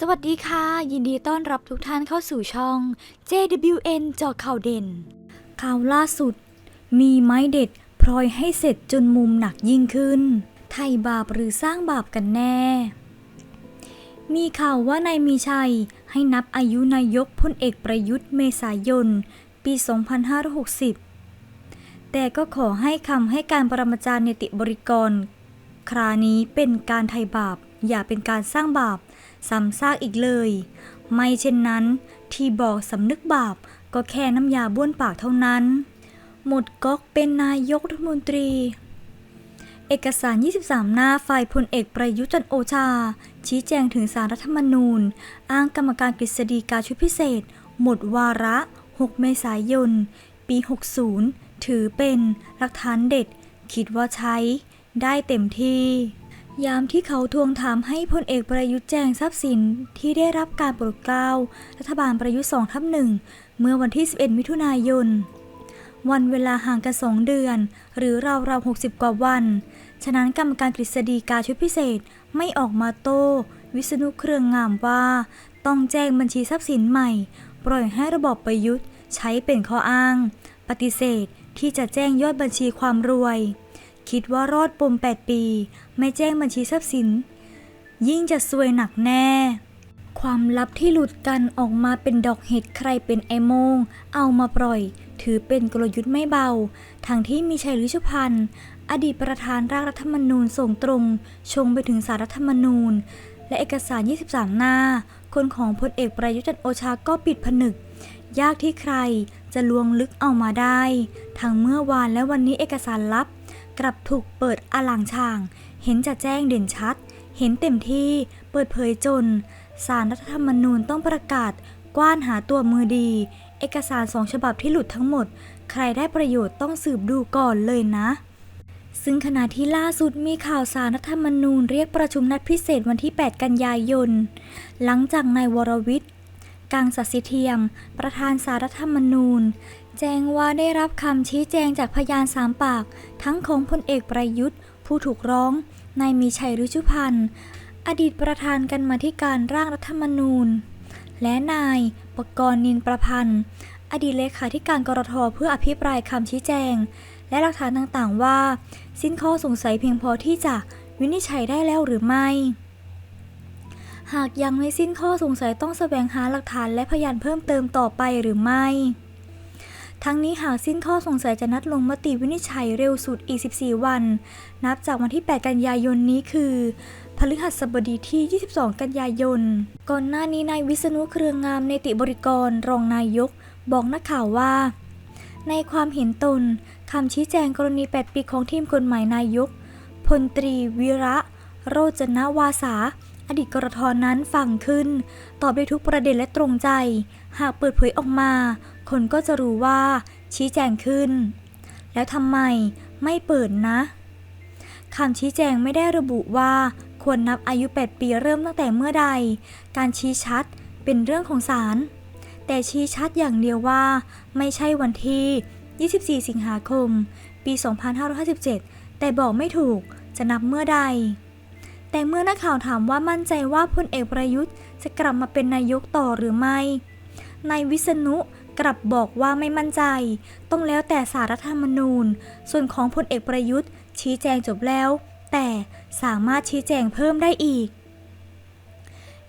สวัสดีค่ะ ยินดีต้อนรับทุกท่านเข้าสู่ช่อง JWN จอข่าวเด่น ข่าวล่าสุด มีไม้เด็ดพลอยให้เสร็จจนมุมหนักยิ่งขึ้น ไทยบาปหรือสร้างบาปกันแน่ มีข่าวว่านายมีชัยให้นับอายุนายกพลเอกประยุทธ์เมษายน ปี 2560 แต่ก็ขอให้คำให้การปรมาจารย์เนติบริกร ครานี้เป็นการไทยบาป อย่าเป็นการสร้างบาป ซ้ำซากอีกเลย ไม่เช่นนั้น ที่บอกสำนึกบาปก็แค่น้ำยาบ้วนปากเท่านั้น หมดก๊อกเป็นนายกรัฐมนตรี เอกสาร 23 หน้าฝ่ายพลเอกประยุจันโอชา ชี้แจงถึงสารรัฐธรรมนูญ อ้างกรรมการกฤษฎีกาชุดพิเศษ หมดวาระ 6 เมษายน ปี 60 ถือเป็นหลักฐานเด็ด คิดว่าใช้ได้เต็มที่ ยามที่เขาทวงถามให้พลเอกประยุทธ์แจงทรัพย์สินที่ได้รับการโปรดเกล้ารัฐบาลประยุทธ์2ทับหนึ่งเมื่อวันที่ 11 มิถุนายน วันเวลาห่างกันสองเดือน หรือราวๆ60 กว่าวัน ฉะนั้นกรรมการกฤษฎีกาชุดพิเศษไม่ออกมาโต้ วิษณุเครืองงามว่า ต้องแจ้งบัญชีทรัพย์สินใหม่ ปล่อยให้ระบอบประยุทธ์ใช้เป็นข้ออ้าง ปฏิเสธที่จะแจ้งยอดบัญชีความรวย คิดว่ารอดปม 8 ปี ไม่แจ้งบัญชีทรัพย์สิน ยิ่งจะซวยหนักแน่ ความลับที่หลุดกันออกมาเป็นดอกเห็ดใครเป็นไอโมง เอามาปล่อย ถือเป็นกลยุทธ์ไม่เบา ทั้งที่มีชัยฤชุพันธ์อดีตประธานร่างรัฐธรรมนูญส่งตรง ชงไปถึงสารรัฐธรรมนูญ และเอกสาร 23 หน้า คนของพลเอกประยุทธ์จันโอชาก็ปิดผนึก ยากที่ใครจะลวงลึกเอามาได้ ทั้งเมื่อวานและวันนี้เอกสารลับ กลับถูกเปิดอลังช่าง เห็นจะแจ้งเด่นชัด เห็นเต็มที่เปิดเผยจนสารรัฐธรรมนูญต้องประกาศ กว้านหาตัวมือดี เอกสารสองฉบับที่หลุดทั้งหมด ใครได้ประโยชน์ต้องสืบดูก่อนเลยนะ ซึ่งขณะที่ล่าสุดมีข่าวสารรัฐธรรมนูญเรียกประชุมนัดพิเศษวันที่ 8 กันยายน หลังจากนายวรวิทย์กังสัสิเทียม ประธานสารรัฐธรรมนูญ แจ้งว่าได้รับคำชี้แจงจากพยานสามปาก ทั้งของพลเอกประยุทธ์ ผู้ถูกร้อง นายมีชัยฤชุพันธ์ อดีตประธานกันมาธิการร่างรัฐธรรมนูญ และนายปกรณ์นินประพันธ์ อดีตเลขาธิการกรทเพื่ออภิปรายคำชี้แจง และหลักฐานต่างๆ ว่า สิ้นข้อสงสัยเพียงพอที่จะวินิจฉัยได้แล้วหรือไม่ หากยังไม่สิ้นข้อสงสัยต้องแสวงหาหลักฐานและพยานเพิ่มเติมต่อไปหรือไม่ ทั้งนี้หากสิ้นข้อสงสัยจะนัดลงมติวินิจฉัยเร็วสุดอีก 14 วัน นับจากวันที่ 8 กันยายนนี้คือพฤหัสบดีที่ 22 กันยายน ก่อนหน้านี้นายวิษณุเครืองามในติบริกรรองนายก บอกนักข่าวว่า ในความเห็นตนคำชี้แจงกรณี 8 ปีของทีมกฎหมายนายก พลตรีวิระ โรจนวาสา อดีตกรทนั้นฟังขึ้น ตอบได้ทุกประเด็นและตรงใจ หากเปิดเผยออกมา คนก็จะรู้ว่า ชี้แจงขึ้น แล้วทำไมไม่เปิดนะคำชี้แจงไม่ได้ระบุว่าควรนับอายุ 8 ปีเริ่มตั้งแต่เมื่อใด การชี้ชัดเป็นเรื่องของศาล แต่ชี้ชัดอย่างเดียวว่า ไม่ใช่วันที่ 24 สิงหาคม ปี 2557 แต่บอกไม่ถูกจะนับเมื่อใด แต่เมื่อนักข่าวถามว่ามั่นใจว่าพลเอกประยุทธ์จะกลับมาเป็นนายกต่อหรือไม่ นายวิษณุ กลับบอกว่าไม่มั่นใจ ต้องแล้วแต่สารรัฐธรรมนูญ ส่วนของพลเอกประยุทธ์ ชี้แจงจบแล้ว แต่สามารถชี้แจงเพิ่มได้อีก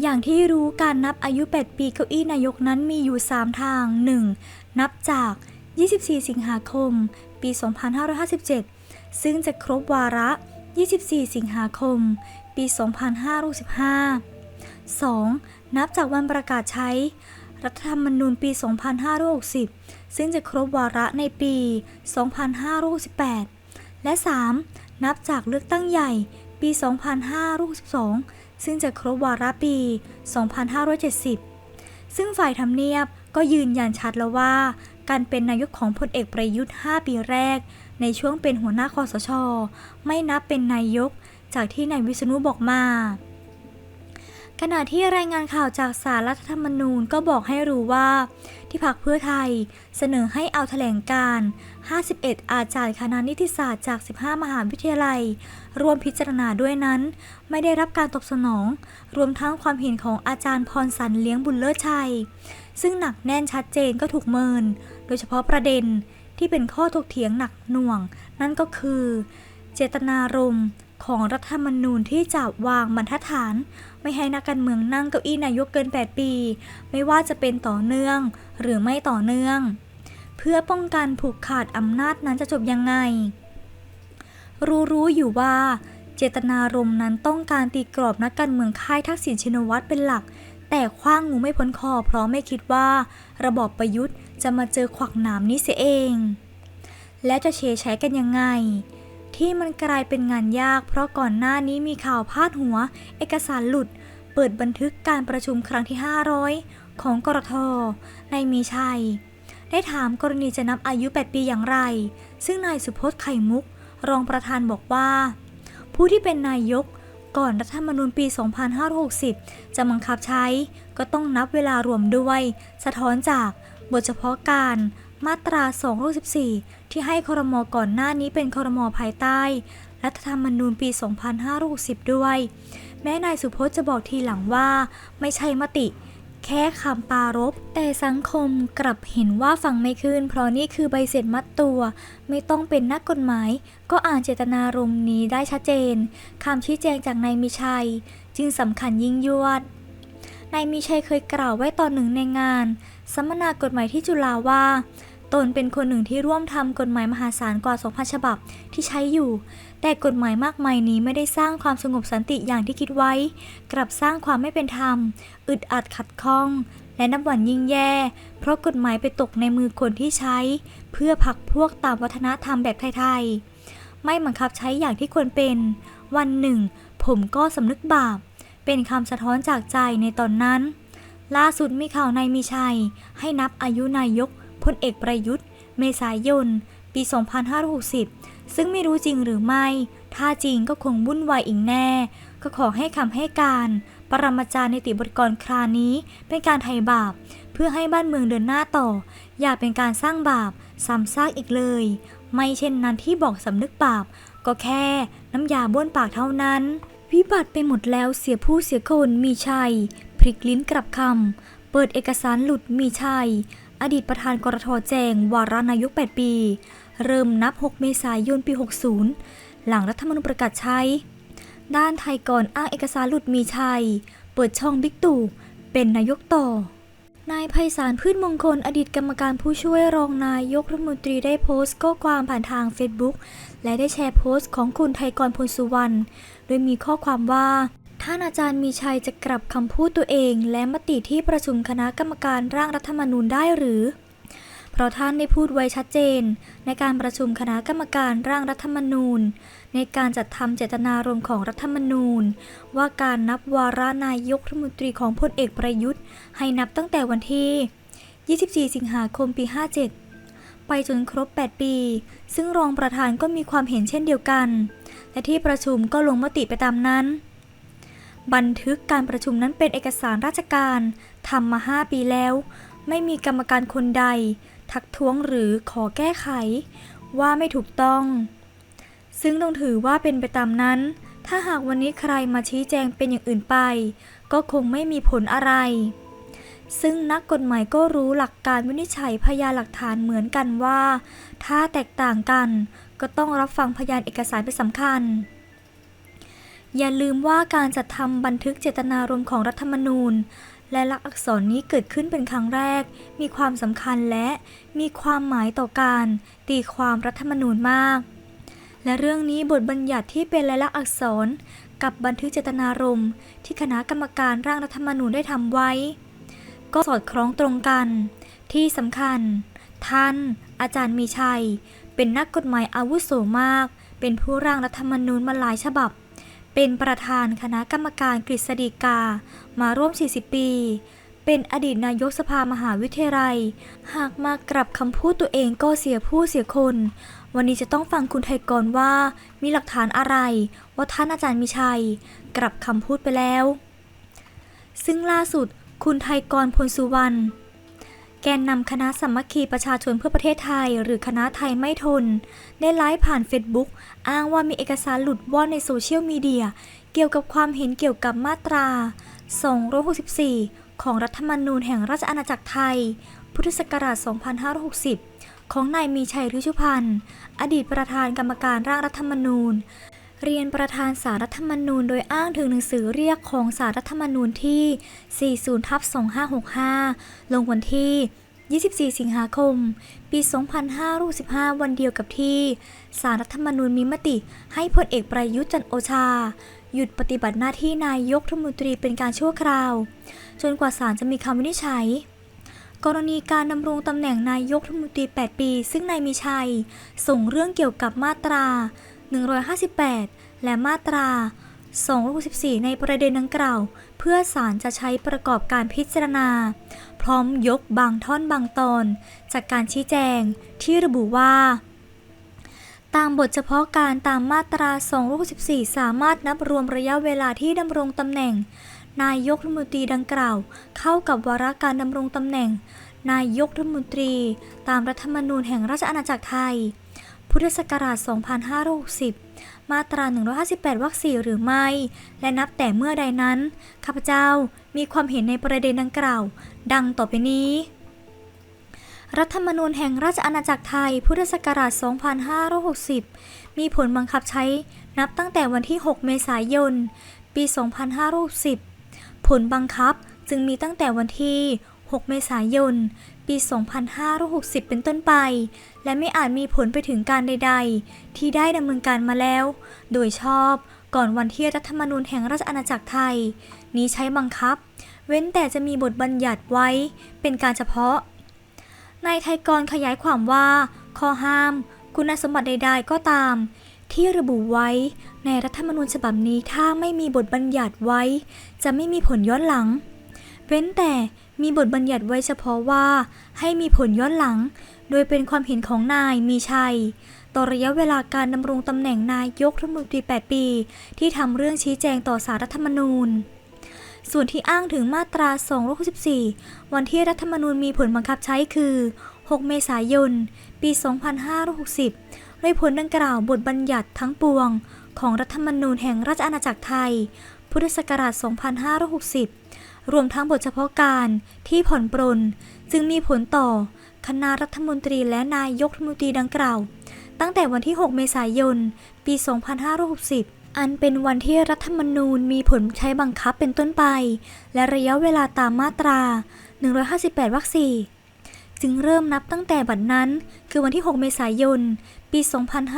อย่างที่รู้การนับอายุ 8 ปีเก้าอี้นายกนั้นมีอยู่ 3 ทาง 1. นับจาก 24 สิงหาคม ปี 2557 ซึ่งจะครบวาระ 24 สิงหาคม ปี 2565 2. นับจากวันประกาศใช้ รัฐธรรมนูญปี 2560 ซึ่งจะครบวาระในปี 2568 และ 3. นับจากเลือกตั้งใหญ่ปี 2562 ซึ่งจะครบวาระปี 2570 ซึ่งฝ่ายทำเนียบก็ยืนยันชัดแล้วว่า การเป็นนายกของพลเอกประยุทธ์ 5 ปีแรก ในช่วงเป็นหัวหน้าคอสช ไม่นับเป็นนายก จากที่นายวิษณุบอกมา ขณะที่รายงานข่าวจากสารรัฐธรรมนูญก็บอกให้รู้ว่า ที่พักเพื่อไทยเสนอให้เอาแถลงการ 51 อาจารย์คณะนิติศาสตร์จาก 15 มหาวิทยาลัยรวมพิจารณาด้วยนั้น ไม่ได้รับการตอบสนอง รวมทั้งความเห็นของอาจารย์พรสันเลี้ยงบุญเลิศชัย ซึ่งหนักแน่นชัดเจนก็ถูกเมิน โดยเฉพาะประเด็นที่เป็นข้อถกเถียงหนักหน่วง นั่นก็คือ เจตนารมณ์ ของรัฐธรรมนูญที่จะวางบรรทัดฐาน ไม่ให้นักการเมืองนั่งเก้าอี้นายกเกิน 8 ปี ไม่ว่าจะเป็นต่อเนื่องหรือไม่ต่อเนื่อง เพื่อป้องกันผูกขาดอำนาจนั้นจะจบยังไง รู้รู้อยู่ว่า เจตนารมณ์นั้นต้องการตีกรอบนักการเมืองค่ายทักษิณชินวัตรเป็นหลัก แต่คว้างงูไม่พ้นคอ เพราะไม่คิดว่า ระบอบประยุทธ์จะมาเจอขวักหนามนี้เสียเอง และจะเชยใช้กันยังไง ที่มันกลายเป็นงานยาก เพราะก่อนหน้านี้มีข่าวพาดหัว เอกสารหลุด เปิดบันทึกการประชุมครั้งที่ 500 ของกรทในมีชัย ได้ถามกรณีจะนับอายุ 8 ปีอย่างไร ซึ่งนายสุพจน์ไข่มุก รองประธานบอกว่า ผู้ที่เป็นนายกก่อนรัฐธรรมนูญปี 2560 จะบังคับใช้ ก็ต้องนับเวลารวมด้วย สะท้อนจากบทเฉพาะการ มาตรา264ที่ให้ครมก่อนหน้านี้เป็นครมภายใต้ รัฐธรรมนูญปี 2560 ด้วย แม้นายสุพจน์จะบอกทีหลังว่า ไม่ใช่มติ แค่คำปรารบแต่สังคมกลับเห็นว่าฟังไม่ขึ้น เพราะนี่คือใบเสร็จมัดตัว ไม่ต้องเป็นนักกฎหมาย ก็อ่านเจตนารมณ์นี้ได้ชัดเจนคำชี้แจงจากนายมีชัย จึงสำคัญยิ่งยวดนายมีชัยเคยกล่าวไว้ตอนหนึ่งในงาน สัมมนากฎหมายที่จุฬาว่า ตนเป็นคนหนึ่งที่ร่วมทำกฎหมายมหาศาลกว่า 2,000 ฉบับที่ใช้อยู่ แต่กฎหมายมากมายนี้ไม่ได้สร้างความสงบสันติอย่างที่คิดไว้ กลับสร้างความไม่เป็นธรรม อึดอัดขัดข้อง และนับวันยิ่งแย่ เพราะกฎหมายไปตกในมือคนที่ใช้ เพื่อผักพวกตามวัฒนธรรมแบบไทยๆ ไม่บังคับใช้อย่างที่ควรเป็น วันหนึ่ง ผมก็สำนึกบาป เป็นคำสะท้อนจากใจในตอนนั้น ล่าสุดมีข่าวนายมีชัย ให้นับอายุนายก พลเอกประยุทธ์ เมษายน ปี 2560 ซึ่งไม่รู้จริงหรือไม่ ถ้าจริงก็คงวุ่นวายอีกแน่ ก็ขอให้คำให้การ ปรมาจารย์ในติบทกรครานี้เป็นการไถ่บาป เพื่อให้บ้านเมืองเดินหน้าต่อ อย่าเป็นการสร้างบาปซ้ำซากอีกเลย ไม่เช่นนั้นที่บอกสำนึกบาป ก็แค่น้ำยาบ้วนปากเท่านั้น วิบัติไปหมดแล้วเสียผู้เสียคนมีชัยพลิกลิ้นกลับคำเปิดเอกสารหลุดมีชัย อดีตประธานกรทแจงวาระนายก 8 ปี เริ่มนับ 6 เมษายนปี 60 หลังรัฐธรรมนูญประกาศใช้ ด้านไทยก่อนอ้างเอกสารหลุดมีชัย เปิดช่องบิ๊กตู่เป็นนายกต่อ นายไพศาลพืชมงคลอดีตกรรมการผู้ช่วยรองนายกรัฐมนตรีได้โพสต์ข้อความผ่านทางเฟซบุ๊กและได้แชร์โพสต์ของคุณไทยกรพลสุวรรณโดยมีข้อความว่า ท่านอาจารย์มีชัยจะกลับคำพูดตัวเอง และมติที่ประชุมคณะกรรมการร่างรัฐธรรมนูญได้หรือ เพราะท่านได้พูดไว้ชัดเจน ในการประชุมคณะกรรมการร่างรัฐธรรมนูญ ในการจัดทำเจตนารมณ์ของรัฐธรรมนูญ ว่าการนับวาระนายกรัฐมนตรีของพลเอกประยุทธ์ ให้นับตั้งแต่วันที่ 24 สิงหาคมปี 57ไปจนครบ 8 ปี ซึ่งรองประธานก็มีความเห็นเช่นเดียวกัน และที่ประชุมก็ลงมติไปตามนั้น บันทึกการประชุมนั้นเป็นเอกสารราชการทำมา5ปีแล้ว ไม่มีกรรมการคนใด ทักท้วงหรือขอแก้ไข ว่าไม่ถูกต้อง ซึ่งต้องถือว่าเป็นไปตามนั้น ถ้าหากวันนี้ใครมาชี้แจงเป็นอย่างอื่นไป ก็คงไม่มีผลอะไร ซึ่งนักกฎหมายก็รู้หลักการวินิจฉัยพยานหลักฐานเหมือนกันว่า ถ้าแตกต่างกัน ก็ต้องรับฟังพยานเอกสารเป็นสำคัญ อย่าลืมว่าการจัดทำบันทึกเจตนารมณ์ของรัฐธรรมนูญ และลักษณ์อักษรนี้เกิดขึ้นเป็นครั้งแรก มีความสำคัญและมีความหมายต่อการ ตีความรัฐธรรมนูญมาก และเรื่องนี้บทบัญญัติที่เป็นลายลักษณ์อักษร กับบันทึกเจตนารมณ์ ที่คณะกรรมการร่างรัฐธรรมนูญได้ทำไว้ ก็สอดคล้องตรงกัน ที่สำคัญ ท่าน อาจารย์มีชัย เป็นนักกฎหมายอาวุโสมาก เป็นผู้ร่างรัฐธรรมนูญมาหลายฉบับ เป็นประธานคณะกรรมการกฤษฎีกา มาร่วม 40 ปี เป็นอดีตนายกสภามหาวิทยาลัย หากมากลับคำพูดตัวเองก็เสียผู้เสียคน วันนี้จะต้องฟังคุณไทยก่อนว่า มีหลักฐานอะไร ว่าท่านอาจารย์มีชัย กลับคำพูดไปแล้ว ซึ่งล่าสุดคุณไทยกรพลสุวรรณ แกนนำคณะสมัคคีประชาชนเพื่อประเทศไทย หรือคณะไทยไม่ทน ได้ไลฟ์ผ่านเฟซบุ๊กอ้างว่ามีเอกสารหลุดว่อนในโซเชียลมีเดีย เกี่ยวกับความเห็นเกี่ยวกับมาตรา 264 ของรัฐธรรมนูญแห่งราชอาณาจักรไทย พุทธศักราช 2560 ของนายมีชัยฤชุพันธ์ อดีตประธานกรรมการร่างรัฐธรรมนูญ เรียนประธานสารรัฐธรรมนูญโดยอ้างถึงหนังสือเรียกของสารรัฐธรรมนูญที่ 40ทับ2565 ลงวันที่ 24 สิงหาคม ปี 2565 วันเดียวกับที่ สารรัฐธรรมนูญมีมติให้พลเอกประยุทธ์จันโอชา หยุดปฏิบัติหน้าที่นายกรัฐมนตรีเป็นการชั่วคราว จนกว่าศาลจะมีคำวินิจฉัยกรณีการดำรงตำแหน่งนายกรัฐมนตรี 8 ปี ซึ่งนายมีชัย ส่งเรื่องเกี่ยวกับมาตรา 158 และมาตรา 264 ในประเด็นดังกล่าว เพื่อศาลจะใช้ประกอบการพิจารณา พร้อมยกบางท่อนบางตอน จากการชี้แจงที่ระบุว่า ตามบทเฉพาะการตามมาตรา 264 สามารถนับรวมระยะเวลาที่ดำรงตำแหน่ง นายกรัฐมนตรีดังกล่าว เข้ากับวาระการดำรงตำแหน่ง นายกรัฐมนตรี ตามรัฐธรรมนูญแห่งราชอาณาจักรไทย พุทธศักราช 2560 มาตรา 158 วรรค4หรือไม่ และนับแต่เมื่อใดนั้น ข้าพเจ้ามีความเห็นในประเด็นดังกล่าว ดังต่อไปนี้ รัฐธรรมนูญแห่งราชอาณาจักรไทย พุทธศักราช 2560 มีผลบังคับใช้นับตั้งแต่วันที่ 6 เมษายน ปี 2560 ผลบังคับจึงมีตั้งแต่วันที่ 6 เมษายน ปี 2560 เป็นต้นไป และไม่อาจมีผลไปถึงการใด ๆ ที่ได้ดำเนินการมาแล้ว โดยชอบก่อนวันที่รัฐธรรมนูญแห่งราชอาณาจักรไทย นี้ใช้บังคับ เว้นแต่จะมีบทบัญญัติไว้เป็นการเฉพาะ นายไทยกรขยายความว่า ข้อห้าม คุณสมบัติใด ๆ ก็ตาม ที่ระบุไว้ในรัฐธรรมนูญฉบับนี้ถ้าไม่มีบทบัญญัติไว้ จะไม่มีผลย้อนหลัง เว้นแต่มีบทบัญญัติไว้เฉพาะว่า ให้มีผลย้อนหลัง โดยเป็นความเห็นของนายมีชัย ต่อระยะเวลาการดำรงตำแหน่งนายกรัฐมนตรี 8 ปี ที่ทำเรื่องชี้แจงต่อสารรัฐธรรมนูญ ส่วนที่อ้างถึงมาตรา 264 วันที่รัฐธรรมนูญมีผลบังคับใช้คือ 6 เมษายน ปี 2560โดยผลดังกล่าวบทบัญญัติทั้งปวง ของรัฐธรรมนูญแห่งราชอาณาจักรไทย พุทธศักราช 2560 รวมทั้งบทเฉพาะการที่ผ่อนปรน จึงมีผลต่อคณะรัฐมนตรีและนายกรัฐมนตรีดังกล่าว ตั้งแต่วันที่ 6 เมษายน ปี 2560 อันเป็นวันที่รัฐธรรมนูญมีผลใช้บังคับเป็นต้นไป และระยะเวลาตามมาตรา 158 วรรค 4 จึงเริ่มนับตั้งแต่บัดนั้น คือวันที่ 6 เมษายน ปี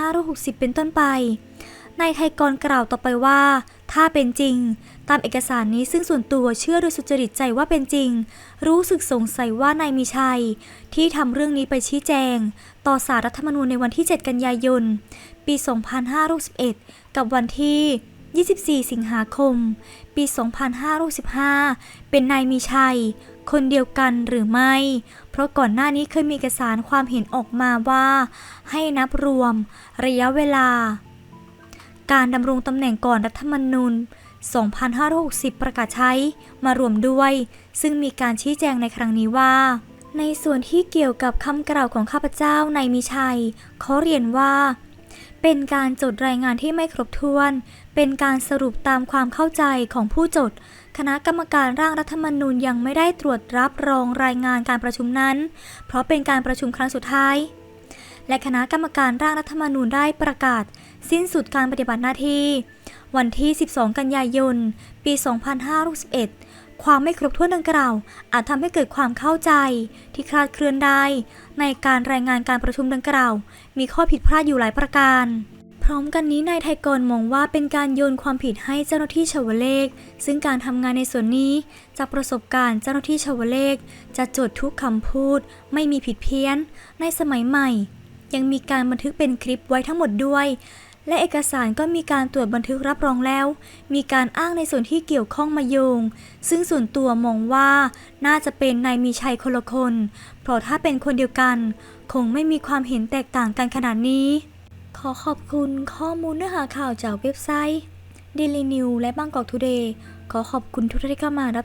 2560 เป็นต้นไป นายไทยกรกล่าวต่อไปว่า ถ้าเป็นจริง ตามเอกสารนี้ซึ่งส่วนตัวเชื่อโดยสุจริตใจว่าเป็นจริง รู้สึกสงสัยว่านายมีชัย ที่ทำเรื่องนี้ไปชี้แจง ต่อสารรัฐธรรมนูญในวันที่ 7 กันยายน ปี 2561 กับวันที่ 24 สิงหาคม ปี 2565 เป็นนายมีชัย คนเดียวกันหรือไม่ เพราะก่อนหน้านี้เคยมีเอกสารความเห็นออกมาว่า ให้นับรวม ระยะเวลา การดำรงตำแหน่งก่อนรัฐธรรมนูญ 2560 ประกาศใช้มารวมด้วย ซึ่งมีการชี้แจงในครั้งนี้ว่า ในส่วนที่เกี่ยวกับคำกล่าวของข้าพเจ้านายมีชัยเขาเรียนว่า เป็นการจดรายงานที่ไม่ครบถ้วน เป็นการสรุปตามความเข้าใจของผู้จด คณะกรรมการร่างรัฐธรรมนูญยังไม่ได้ตรวจรับรองรายงานการประชุมนั้น เพราะเป็นการประชุมครั้งสุดท้ายและคณะกรรมการร่างรัฐธรรมนูญได้ประกาศ สิ้นสุดการปฏิบัติหน้าที่ วันที่ 12 กันยายน ปี 2561 ความไม่ครบถ้วนดังกล่าว อาจทำให้เกิดความเข้าใจที่คลาดเคลื่อนได้ ในการรายงานการประชุมดังกล่าว มีข้อผิดพลาดอยู่หลายประการพร้อมกันนี้นายไทยกรมองว่าเป็นการโยนความผิดให้เจ้าหน้าที่ชาวเลข ซึ่งการทำงานในส่วนนี้จากประสบการณ์เจ้าหน้าที่ชาวเลข จะจดทุกคำพูด ไม่มีผิดเพี้ยน ในสมัยใหม่ ยังมีการบันทึกเป็นคลิปไว้ทั้งหมดด้วย และเอกสารก็มีการตรวจบันทึกรับรองแล้ว มีการอ้างในส่วนที่เกี่ยวข้องมาโยง ซึ่งส่วนตัวมองว่าน่าจะเป็นนายมีชัยคนละคน เพราะถ้าเป็นคนเดียวกัน คงไม่มีความเห็นแตกต่างกันขนาดนี้ ขอขอบคุณข้อมูลเนื้อหาข่าวจากเว็บไซต์ Daily News และบางกอก Today ขอขอบคุณทุกท่านที่เข้ามารับ